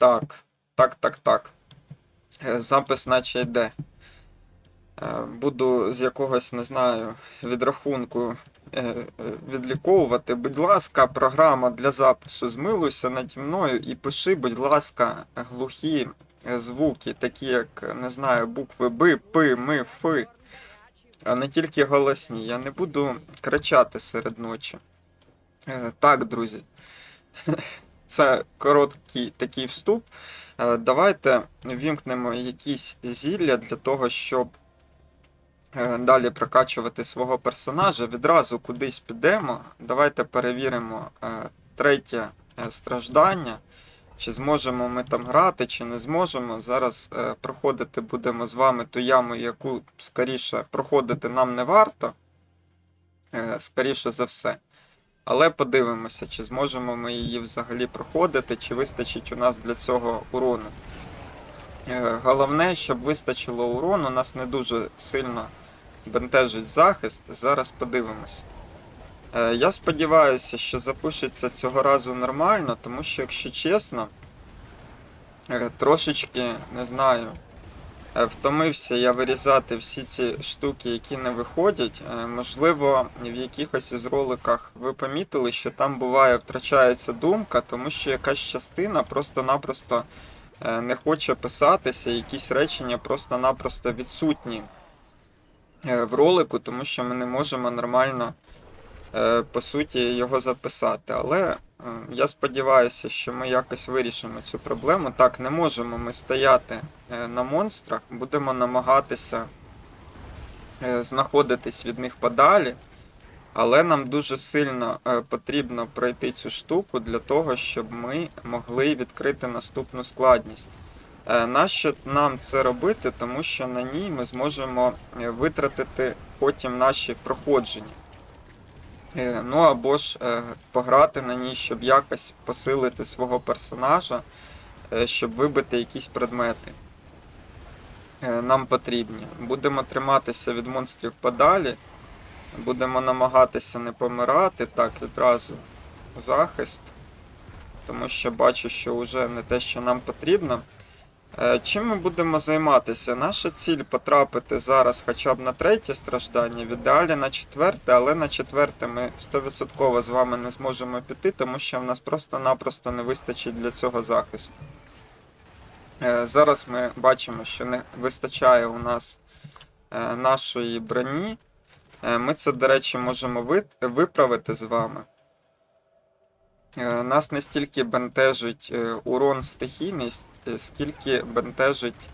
Так, так, так, так. Е, Запис наче йде. Е, Буду з якогось, не знаю, відрахунку е, відліковувати. Будь ласка, програма для запису. Змилуйся наді мною і пиши, будь ласка, глухі звуки, такі як, не знаю, букви Б, П, М, Ф. А не тільки голосні. Я не буду кричати серед ночі. Так, друзі. Це короткий такий вступ. Е, Давайте вімкнемо якісь зілля для того, щоб е, далі прокачувати свого персонажа. Відразу кудись підемо. Давайте перевіримо е, третє страждання. Чи зможемо ми там грати, чи не зможемо. Зараз проходити будемо з вами ту яму, яку скоріше проходити нам не варто. Скоріше за все. Але подивимося, чи зможемо ми її взагалі проходити, чи вистачить у нас для цього урону. Е, Головне, щоб вистачило урону, нас не дуже сильно бентежить захист. Зараз подивимося. Е, Я сподіваюся, що запишеться цього разу нормально, тому що, якщо чесно, е, трошечки не знаю. Е, Втомився я вирізати всі ці штуки, які не виходять. Е, Можливо, в якихось із роликах ви помітили, що там буває втрачається думка, тому що якась частина просто-напросто е, не хоче писатися, якісь речення просто-напросто відсутні в ролику, тому що ми не можемо нормально по суті його записати. Але е, я сподіваюся, що ми якось вирішимо цю проблему. Так, не можемо ми стояти е, на монстрах, будемо намагатися е, знаходитись від них подалі. Але нам дуже сильно е, потрібно пройти цю штуку для того, щоб ми могли відкрити наступну складність. Е, Нащо нам це робити? Тому що на ній ми зможемо е, витратити потім наші проходження. Е, Ну або ж е, пограти на ній, щоб якось посилити свого персонажа, е, щоб вибити якісь предмети. Нам потрібні. Будемо триматися від монстрів подалі. Будемо намагатися не помирати. Так, відразу захист. Тому що бачу, що вже не те, що нам потрібно. Е, Чим ми будемо займатися? Наша ціль потрапити зараз хоча б на третє страждання, в ідеалі на четверте, але на четверте ми 100% з вами не зможемо піти, тому що в нас просто-напросто не вистачить для цього захисту. Е, Зараз ми бачимо, що не вистачає у нас е, нашої броні. Ми це, до речі, можемо виправити з вами. Е, Нас не стільки бентежить е, урон стихійність, е, скільки бентежить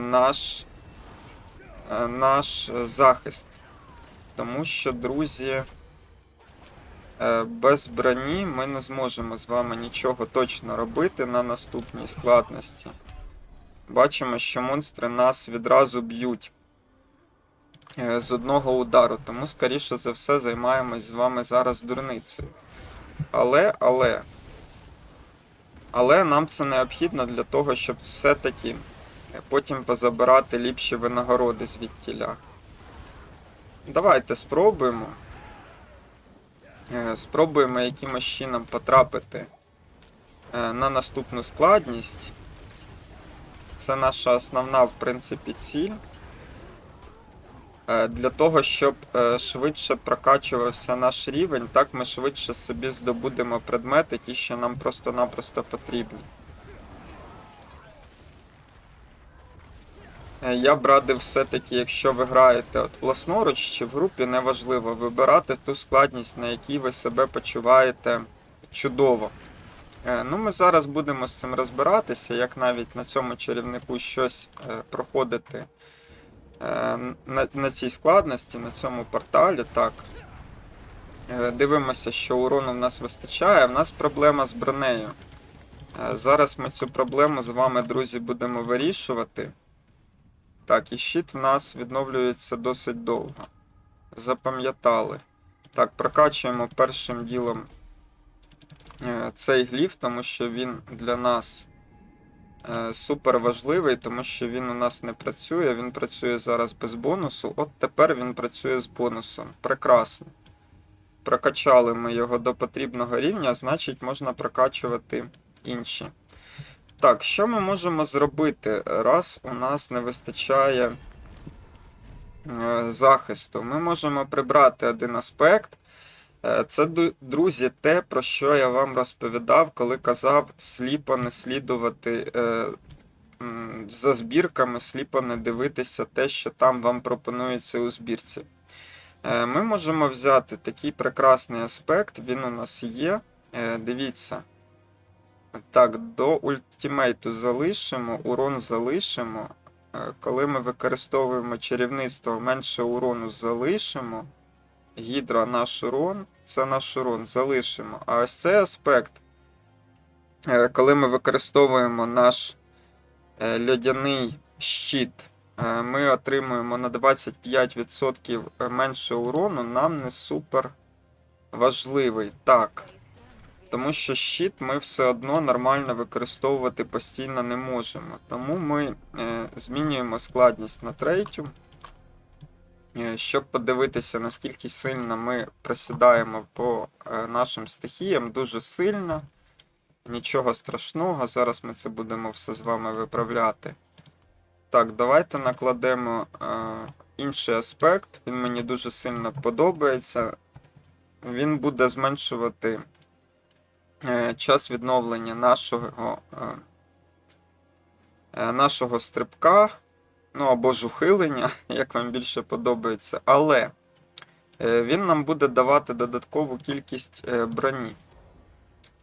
наш, наш захист. Тому що, друзі, без броні ми не зможемо з вами нічого точно робити на наступній складності. Бачимо, що монстри нас відразу б'ють з одного удару, тому, скоріше за все, займаємось з вами зараз дурницею. Але, але. Але нам це необхідно для того, щоб все-таки потім позабирати ліпші винагороди звідтіля. Давайте спробуємо. Е, Спробуємо якимось чином потрапити е, на наступну складність. Це наша основна, в принципі, ціль. Е, Для того, щоб е, швидше прокачувався наш рівень, так ми швидше собі здобудемо предмети, ті, що нам просто-напросто потрібні. Е, Я б радив все-таки, якщо ви граєте от власноруч чи в групі, неважливо, вибирати ту складність, на якій ви себе почуваєте чудово. Ну, ми зараз будемо з цим розбиратися, як навіть на цьому чарівнику щось проходити на, на цій складності, на цьому порталі. Так. Е, Дивимося, що урону в нас вистачає. В нас проблема з бронею. Е, Зараз ми цю проблему з вами, друзі, будемо вирішувати. Так, і щит в нас відновлюється досить довго. Запам'ятали. Так, прокачуємо першим ділом е, цей гліф, тому що він для нас е, супер важливий, тому що він у нас не працює. Він працює зараз без бонусу. От тепер він працює з бонусом. Прекрасно. Прокачали ми його до потрібного рівня, значить можна прокачувати інші. Так, що ми можемо зробити, раз у нас не вистачає е, захисту? Ми можемо прибрати один аспект. Е, Це, друзі, те, про що я вам розповідав, коли казав сліпо не слідувати е, за збірками, сліпо не дивитися те, що там вам пропонується у збірці. Е, Ми можемо взяти такий прекрасний аспект, він у нас є. Дивіться. Так, до ультимейту залишимо, урон залишимо. Коли ми використовуємо чарівництво, менше урону залишимо. Гідра наш урон, це наш урон, залишимо. А ось цей аспект, е, коли ми використовуємо наш е, льодяний щит, е, ми отримуємо на 25% менше урону, нам не супер важливий. Так. Тому що щит ми все одно нормально використовувати постійно не можемо. Тому ми змінюємо складність на третю, щоб подивитися, наскільки сильно ми просідаємо по е, нашим стихіям. Дуже сильно. Нічого страшного. Зараз ми це будемо все з вами виправляти. Так, давайте накладемо е, інший аспект. Він мені дуже сильно подобається. Він буде зменшувати е, час відновлення нашого, е, е, нашого стрибка, ну або ж ухилення, як вам більше подобається, але е, він нам буде давати додаткову кількість е, броні.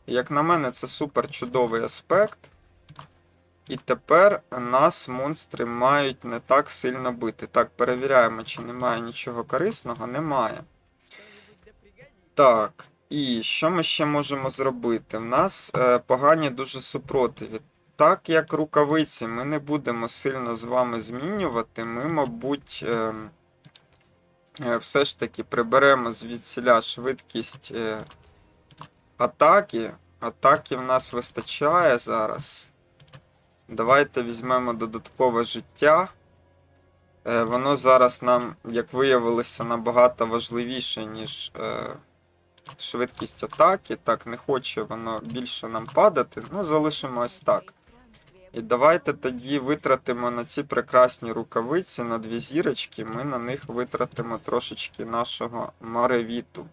Як на мене, це супер чудовий аспект. І тепер нас монстри мають не так сильно бити. Так, перевіряємо, чи немає нічого корисного. Немає. Так, і що ми ще можемо зробити? В нас е, погані дуже супротиві. Так як рукавиці ми не будемо сильно з вами змінювати, ми, мабуть, е, е, все ж таки приберемо звідсіля швидкість е, атаки. Атаки в нас вистачає зараз. Давайте візьмемо додаткове життя. Е, воно зараз нам, як виявилося, набагато важливіше, ніж. Швидкість атаки. Так, не хоче воно більше нам падати. Ну, залишимо ось так. І давайте тоді витратимо на ці прекрасні рукавиці, на дві зірочки. Ми на них витратимо трошечки нашого маревіту.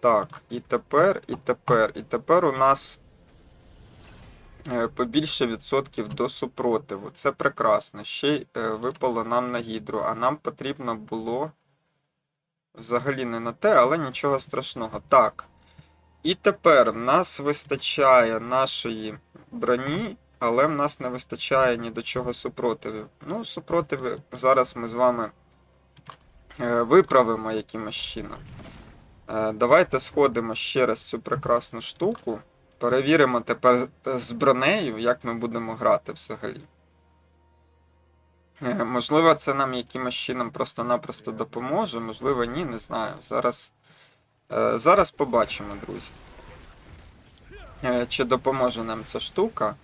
Так, і тепер, і тепер. І тепер у нас е, побільше відсотків до супротиву. Це прекрасно. Ще й е, випало нам на гідру, а нам потрібно було. Взагалі не на те, але нічого страшного. Так. І тепер в нас вистачає нашої броні, але в нас не вистачає ні до чого супротивів. Ну, супротиви зараз ми з вами е, виправимо якимось чином. Е, давайте сходимо ще раз цю прекрасну штуку. Перевіримо тепер з- бронею, як ми будемо грати взагалі. Е, Можливо, це нам якимось чином просто-напросто допоможе, можливо, ні, не знаю. Зараз, зараз побачимо, друзі. Чи допоможе нам ця штука?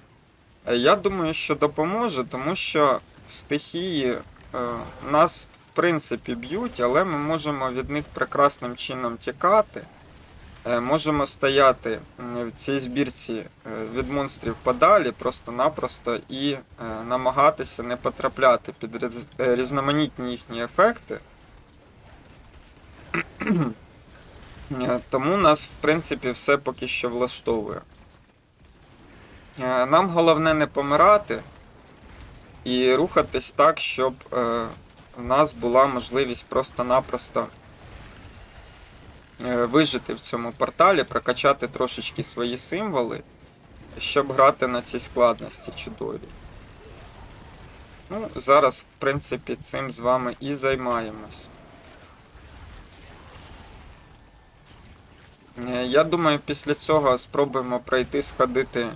Е, Я думаю, що допоможе, тому що стихії е, нас, в принципі, б'ють, але ми можемо від них прекрасним чином тікати. Е, Можемо стояти в цій збірці від монстрів подалі просто-напросто і намагатися не потрапляти під різ- різноманітні їхні ефекти. Тому нас, в принципі, все поки що влаштовує. Е, Нам головне не помирати і рухатись так, щоб е, в нас була можливість просто-напросто е, вижити в цьому порталі, прокачати трошечки свої символи, щоб грати на цій складності чудовій. Ну, зараз, в принципі, цим з вами і займаємось. Я думаю, після цього спробуємо пройти, сходити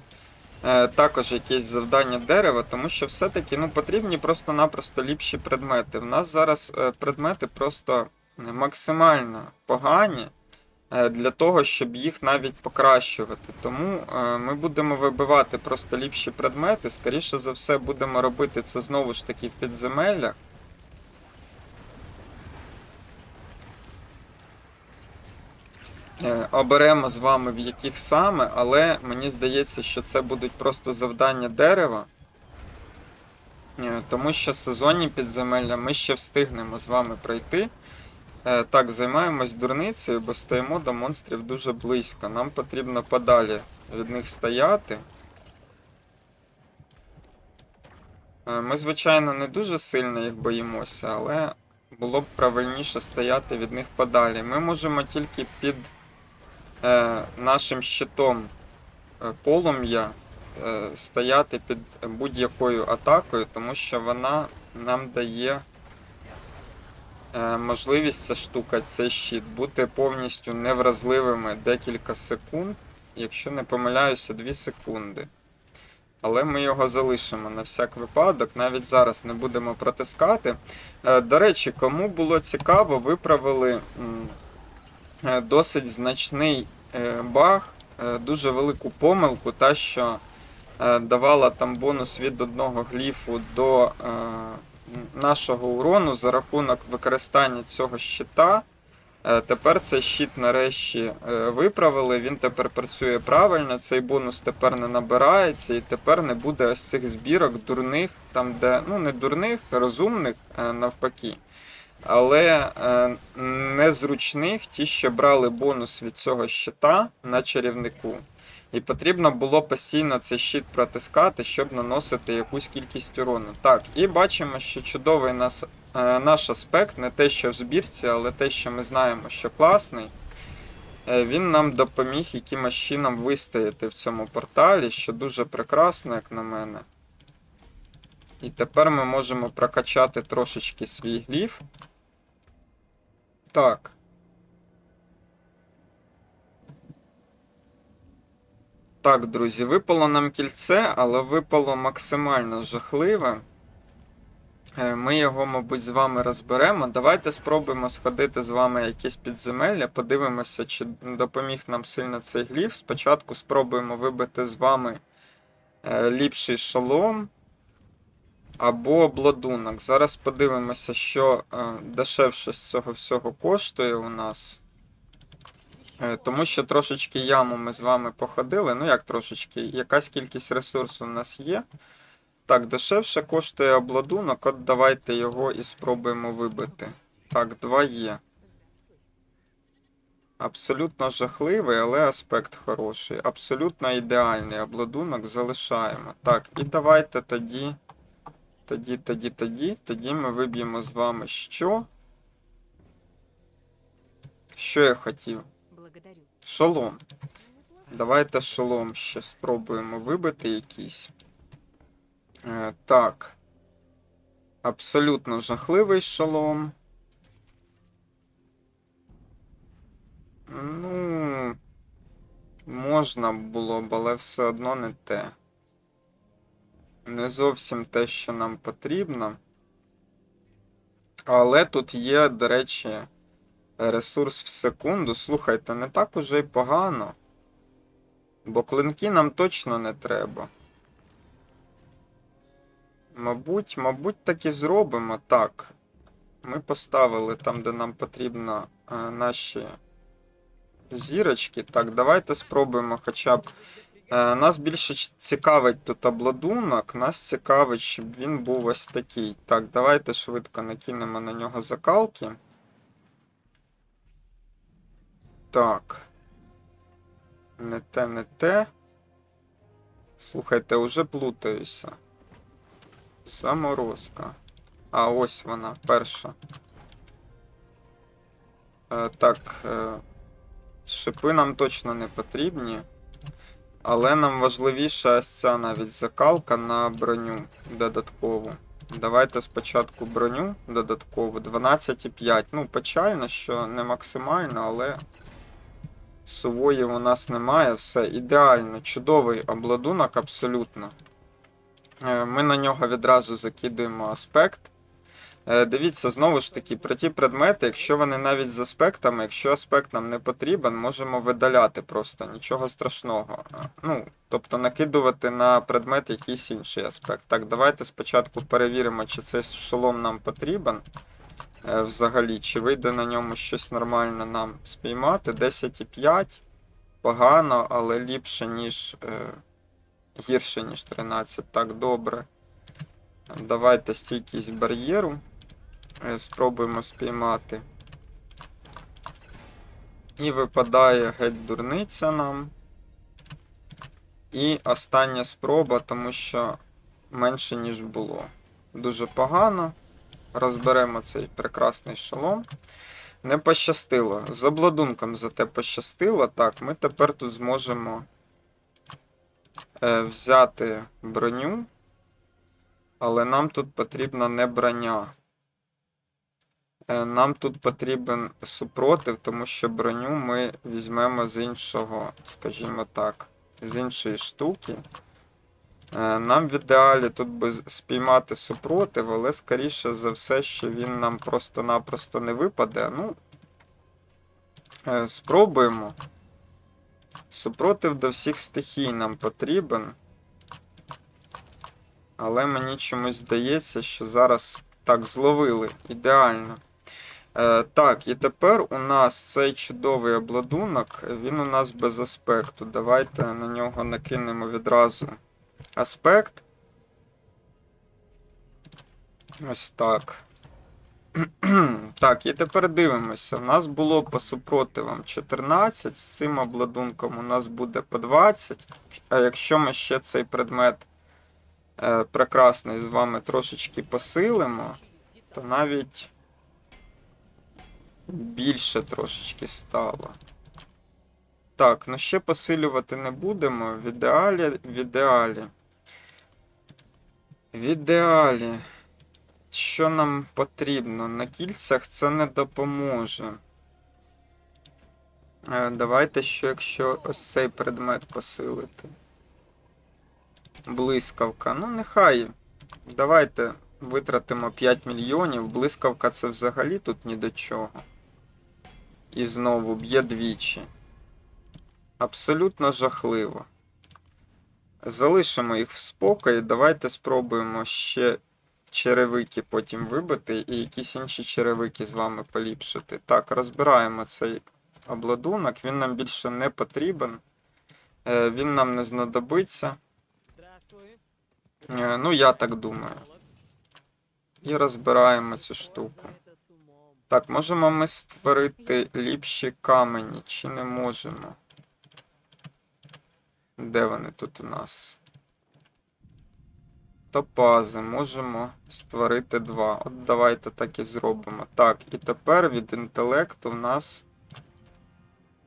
також якісь завдання дерева, тому що все-таки ну, потрібні просто-напросто ліпші предмети. В нас зараз е, предмети просто максимально погані е, для того, щоб їх навіть покращувати. Тому е, ми будемо вибивати просто ліпші предмети. Скоріше за все, будемо робити це знову ж таки в підземеллях. Оберемо з вами в яких саме, але мені здається, що це будуть просто завдання дерева. Е, Тому що сезонні підземелля ми ще встигнемо з вами пройти. Е, Так, займаємось дурницею, бо стоїмо до монстрів дуже близько. Нам потрібно подалі від них стояти. Е, Ми, звичайно, не дуже сильно їх боїмося, але було б правильніше стояти від них подалі. Ми можемо тільки під е, нашим щитом е, полум'я е, стояти під будь-якою атакою, тому що вона нам дає е, можливість ця штука, цей щит, бути повністю невразливими декілька секунд, якщо не помиляюся, 2 секунди. Але ми його залишимо на всяк випадок, навіть зараз не будемо протискати. Е, До речі, кому було цікаво, виправили е, досить значний е, баг, е, дуже велику помилку, та що е, давала там бонус від одного гліфу до е, нашого урону за рахунок використання цього щита. Е, Тепер цей щит нарешті е, виправили, він тепер працює правильно, цей бонус тепер не набирається, і тепер не буде ось цих збірок дурних, там де, ну не дурних, розумних е, навпаки. Але е, незручних, ті, що брали бонус від цього щита на чарівнику. І потрібно було постійно цей щит протискати, щоб наносити якусь кількість урону. Так, і бачимо, що чудовий нас, е, наш аспект, не те, що в збірці, але те, що ми знаємо, що класний. Е, Він нам допоміг якимось чином вистояти в цьому порталі, що дуже прекрасно, як на мене. І тепер ми можемо прокачати трошечки свій гліф. Так. Так, друзі, випало нам кільце, але випало максимально жахливе. Е, Ми його, мабуть, з вами розберемо. Давайте спробуємо сходити з вами якесь підземелля, подивимося, чи допоміг нам сильно цей гліф. Спочатку спробуємо вибити з вами е, ліпший шолом або обладунок. Зараз подивимося, що е, дешевше з цього всього коштує у нас. Е, Тому що трошечки яму ми з вами походили. Ну як трошечки, якась кількість ресурсу у нас є. Так, дешевше коштує обладунок, от давайте його і спробуємо вибити. Так, два є. Абсолютно жахливий, але аспект хороший. Абсолютно ідеальний обладунок залишаємо. Так, і давайте тоді. Тоді, тоді, тоді. Тоді ми виб'ємо з вами що? Що я хотів? Шолом. Давайте шолом ще спробуємо вибити якийсь. Е, так. Абсолютно жахливий шолом. Ну. Можна було б, але все одно не те. Не зовсім те, що нам потрібно. Але тут є, до речі, ресурс в секунду. Слухайте, не так уже й погано. Бо клинки нам точно не треба. Мабуть, мабуть, так і зробимо. Так. Ми поставили там, де нам потрібно е, наші зірочки. Так, давайте спробуємо хоча б. Е, нас більше цікавить тут обладунок. Нас цікавить, щоб він був ось такий. Так, давайте швидко накинемо на нього закалки. Так. Не те, не те. Слухайте, уже плутаюся. Заморозка. А, ось вона, перша. Е, так. Е, шипи нам точно не потрібні. Але нам важливіша ось ця навіть закалка на броню додаткову. Давайте спочатку броню додаткову 12,5. Ну, печально, що не максимально, але сувої у нас немає. Все ідеально, чудовий обладунок абсолютно. Е, Ми на нього відразу закидуємо аспект. Е, Дивіться, знову ж таки, про ті предмети, якщо вони навіть з аспектами, якщо аспект нам не потрібен, можемо видаляти просто нічого страшного. Е, Ну, тобто накидувати на предмет якийсь інший аспект. Так, давайте спочатку перевіримо, чи цей шолом нам потрібен. е, взагалі, чи вийде на ньому щось нормально нам спіймати. 10,5 погано, але ліпше, ніж гірше, ніж 13. Так, добре. Давайте стійкість бар'єру. Е, Спробуємо спіймати. І випадає геть дурниця нам. І остання спроба, тому що менше, ніж було. Дуже погано. Розберемо цей прекрасний шолом. Не пощастило. З обладунком зате пощастило. Так, ми тепер тут зможемо е, взяти броню. Але нам тут потрібна не броня. Е, Нам тут потрібен супротив, тому що броню ми візьмемо з іншого, скажімо так, з іншої штуки. Е, Нам в ідеалі тут би спіймати супротив, але скоріше за все, що він нам просто-напросто не випаде. Ну, е, спробуємо. Супротив до всіх стихій нам потрібен. Але мені чомусь здається, що зараз так зловили. Ідеально. Е, так, і тепер у нас цей чудовий обладунок, він у нас без аспекту. Давайте на нього накинемо відразу аспект. Ось так. так, і тепер дивимося. У нас було по супротивам 14, з цим обладунком у нас буде по 20. А якщо ми ще цей предмет е, прекрасний з вами трошечки посилимо, то навіть більше трошечки стало. Так, ну ще посилювати не будемо. В ідеалі, в ідеалі. В ідеалі. Що нам потрібно? На кільцях це не допоможе. Е, Давайте ще, якщо ось цей предмет посилити. Блискавка. Ну, нехай. Давайте витратимо 5 мільйонів. Блискавка це взагалі тут ні до чого. І знову б'є двічі. Абсолютно жахливо. Залишимо їх в спокої. Давайте спробуємо ще черевики потім вибити і якісь інші черевики з вами поліпшити. Так, розбираємо цей обладунок. Він нам більше не потрібен. Е, Він нам не знадобиться. Е, Ну, я так думаю. І розбираємо цю штуку. Так, можемо ми створити ліпші камені, чи не можемо? Де вони тут у нас? Топази, можемо створити два. От давайте так і зробимо. Так, і тепер від інтелекту в нас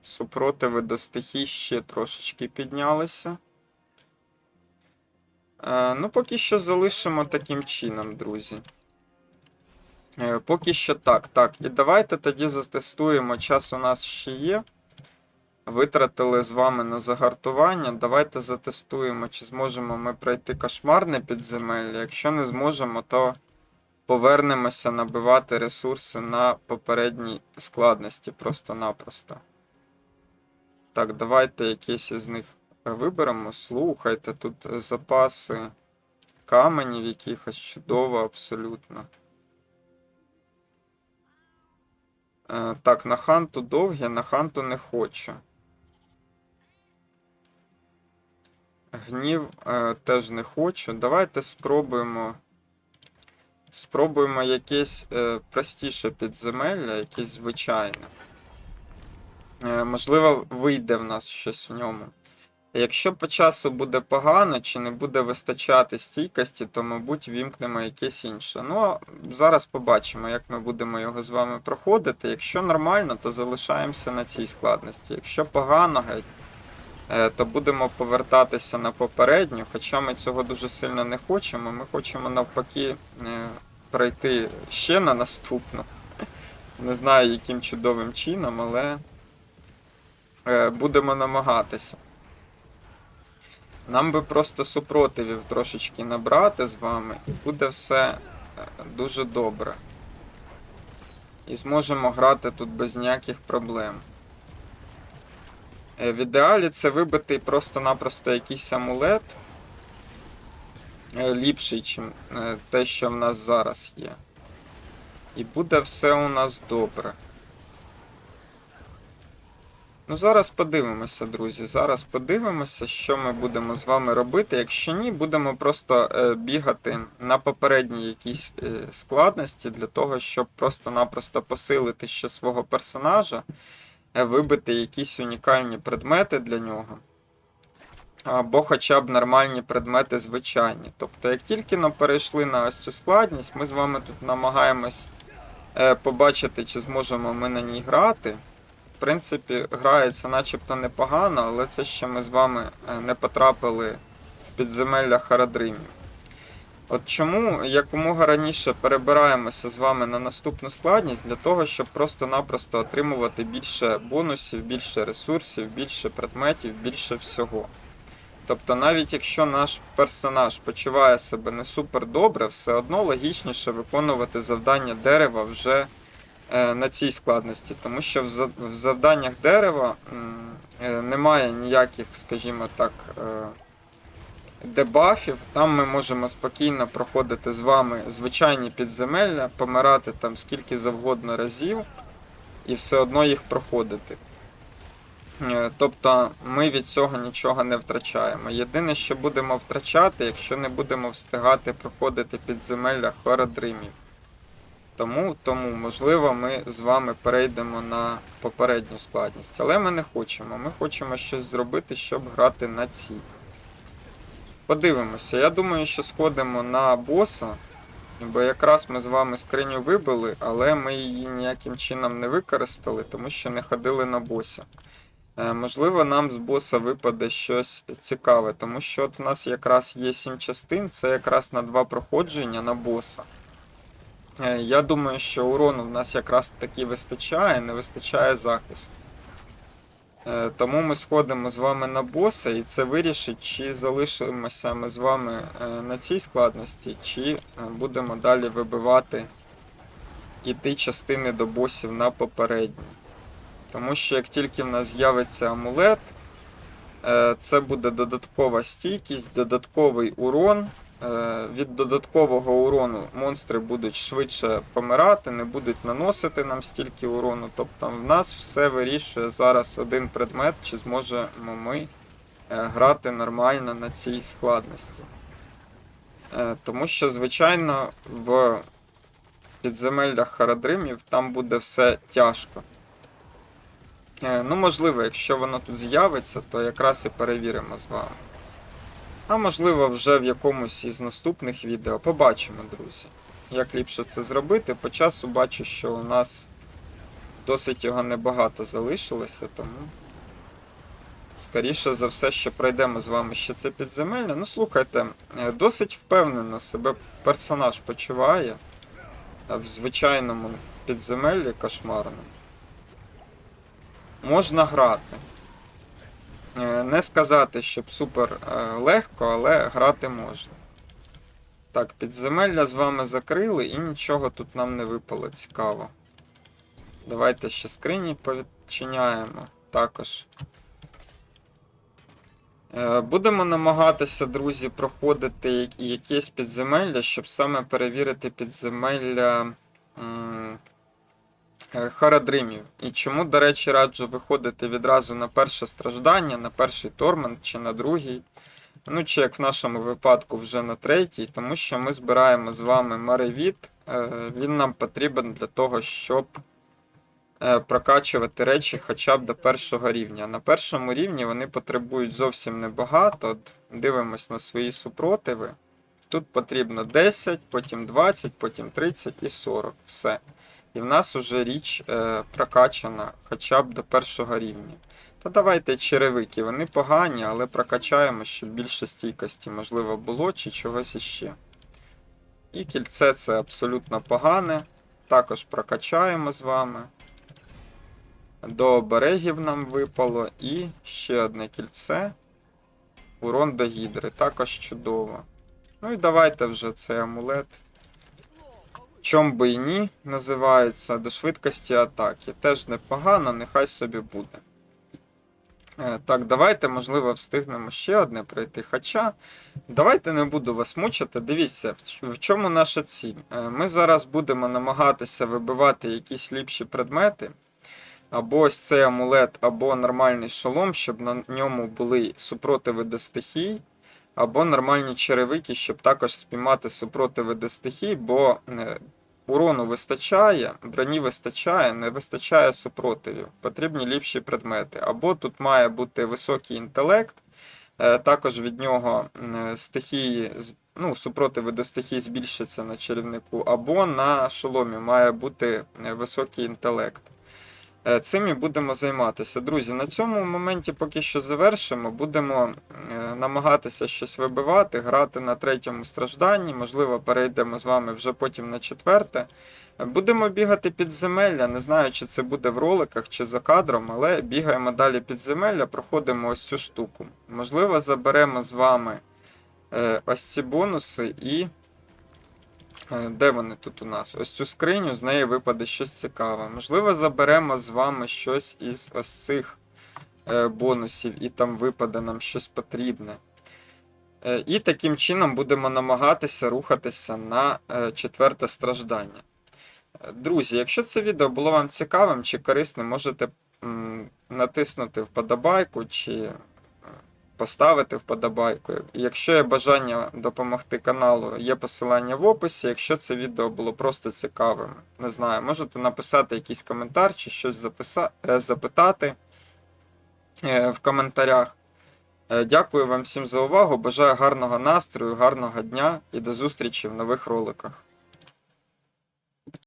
супротиви до стихій ще трошечки піднялися. Е, ну, поки що залишимо таким чином, друзі. Е, Поки що так. Так, і давайте тоді затестуємо. Час у нас ще є. Витратили з вами на загартування. Давайте затестуємо, чи зможемо ми пройти кошмарне підземелля. Якщо не зможемо, то повернемося набивати ресурси на попередній складності просто-напросто. Так, давайте якісь із них виберемо. Слухайте, тут запаси каменів якихось чудово абсолютно. Так, на ханту довгі, на ханту не хочу. Гнів е, теж не хочу. Давайте спробуємо. Спробуємо якесь е, простіше підземелля, якесь звичайне. Е, можливо, вийде в нас щось в ньому. Якщо по часу буде погано чи не буде вистачати стійкості, то, мабуть, вімкнемо якесь інше. Ну, зараз побачимо, як ми будемо його з вами проходити. Якщо нормально, то залишаємося на цій складності. Якщо погано геть, е, то будемо повертатися на попередню, хоча ми цього дуже сильно не хочемо. Ми хочемо навпаки е, пройти ще на наступну. Не знаю, яким чудовим чином, але е, будемо намагатися. Нам би просто супротивів трошечки набрати з вами, і буде все е, дуже добре. І зможемо грати тут без ніяких проблем. Е, В ідеалі це вибити просто-напросто якийсь амулет е, ліпший, ніж те, що в нас зараз є. І буде все у нас добре. Ну, зараз подивимося, друзі. Зараз подивимося, що ми будемо з вами робити. Якщо ні, будемо просто е, бігати на попередній якійсь е, складності для того, щоб просто-напросто посилити ще свого персонажа, е, вибити якісь унікальні предмети для нього. Або хоча б нормальні предмети звичайні. Тобто, як тільки ми перейшли на ось цю складність, ми з вами тут намагаємось побачити, чи зможемо ми на ній грати. Принципі, грається начебто непогано, але це ще ми з вами е, не потрапили в підземелля Харадримів. От чому якомога раніше перебираємося з вами на наступну складність для того, щоб просто-напросто отримувати більше бонусів, більше ресурсів, більше предметів, більше всього. Тобто, навіть якщо наш персонаж почуває себе не супер добре, все одно логічніше виконувати завдання дерева вже на цій складності, тому що в завданнях дерева е, немає ніяких, скажімо так, е, дебафів. Там ми можемо спокійно проходити з вами звичайні підземелля, помирати там скільки завгодно разів, і все одно їх проходити. Е, Тобто ми від цього нічого не втрачаємо. Єдине, що будемо втрачати, якщо не будемо встигати проходити підземелля Хорадримів. Тому, тому, можливо, ми з вами перейдемо на попередню складність. Але ми не хочемо. Ми хочемо щось зробити, щоб грати на цій. Подивимося. Я думаю, що сходимо на боса. Бо якраз ми з вами скриню вибили, але ми її ніяким чином не використали, тому що не ходили на боса. Е, Можливо, нам з боса випаде щось цікаве, тому що от в нас якраз є 7 частин, це якраз на два проходження на боса. Е, Я думаю, що урону в нас якраз таки вистачає, не вистачає захисту. Е, Тому ми сходимо з вами на боса, і це вирішить, чи залишимося ми з вами е, на цій складності, чи будемо далі вибивати іти частини до босів на попередній. Тому що як тільки в нас з'явиться амулет, це буде додаткова стійкість, додатковий урон. Е, Від додаткового урону монстри будуть швидше помирати, не будуть наносити нам стільки урону. Тобто в нас все вирішує зараз один предмет, чи зможемо ми е, грати нормально на цій складності. Е, Тому що, звичайно, в підземеллях Харадримів там буде все тяжко. Ну, можливо, якщо воно тут з'явиться, то якраз і перевіримо з вами. А можливо, вже в якомусь із наступних відео. Побачимо, друзі. Як ліпше це зробити. По часу бачу, що у нас досить його небагато залишилося, тому. Скоріше за все, що пройдемо з вами ще це підземелля. Ну, слухайте, е, досить впевнено себе персонаж почуває в звичайному підземеллі кошмарному можна грати. Е, Не сказати, щоб супер е, легко, але грати можна. Так, підземелля з вами закрили і нічого тут нам не випало цікаво. Давайте ще скрині повідчиняємо також. Е, Будемо намагатися, друзі, проходити якесь підземелля, щоб саме перевірити підземелля. Е, Харадримів. І чому, до речі, раджу виходити відразу на перше страждання, на перший тормент чи на другий. Ну, чи як в нашому випадку вже на третій, тому що ми збираємо з вами Маревіт. Е, Він нам потрібен для того, щоб е, прокачувати речі хоча б до першого рівня. На першому рівні вони потребують зовсім небагато. От дивимось на свої супротиви. Тут потрібно 10, потім 20, потім 30 і 40. Все. І в нас уже річ е, прокачана хоча б до першого рівня. То давайте черевики, вони погані, але прокачаємо, щоб більше стійкості, можливо, було чи чогось іще. І кільце це абсолютно погане. Також прокачаємо з вами. До оберегів нам випало. І ще одне кільце. Урон до гідри. Також чудово. Ну і давайте вже цей амулет. Чом би і ні, називається до швидкості атаки. Теж непогано, нехай собі буде. Е, Так, давайте, можливо, встигнемо ще одне пройти. Хоча, давайте не буду вас мучити. Дивіться, в чому наша ціль. Е, Ми зараз будемо намагатися вибивати якісь ліпші предмети. Або ось цей амулет, або нормальний шолом, щоб на ньому були супротиви до стихій, або нормальні черевики, щоб також спіймати супротиви до стихій, бо е, урону вистачає, броні вистачає, не вистачає супротивів. Потрібні ліпші предмети. Або тут має бути високий інтелект, е, також від нього стихії, ну, супротиви до стихій збільшаться на чарівнику, або на шоломі має бути е, високий інтелект. Е, Цим і будемо займатися. Друзі, на цьому моменті поки що завершимо. Будемо е, намагатися щось вибивати, грати на третьому стражданні. Можливо, перейдемо з вами вже потім на четверте. Будемо бігати підземелля. Не знаю, чи це буде в роликах чи за кадром, але бігаємо далі підземелля, проходимо ось цю штуку. Можливо, заберемо з вами е, ось ці бонуси і. Е, Де вони тут у нас? Ось цю скриню, з неї випаде щось цікаве. Можливо, заберемо з вами щось із ось цих е, бонусів, і там випаде нам щось потрібне. Е, І таким чином будемо намагатися рухатися на четверте страждання. Друзі, якщо це відео було вам цікавим чи корисним, можете натиснути вподобайку чи поставити вподобайку. Якщо є бажання допомогти каналу, є посилання в описі. Якщо це відео було просто цікавим, не знаю, можете написати якийсь коментар чи щось записа... е, запитати е, в коментарях. Е, Дякую вам всім за увагу. Бажаю гарного настрою, гарного дня і до зустрічі в нових роликах.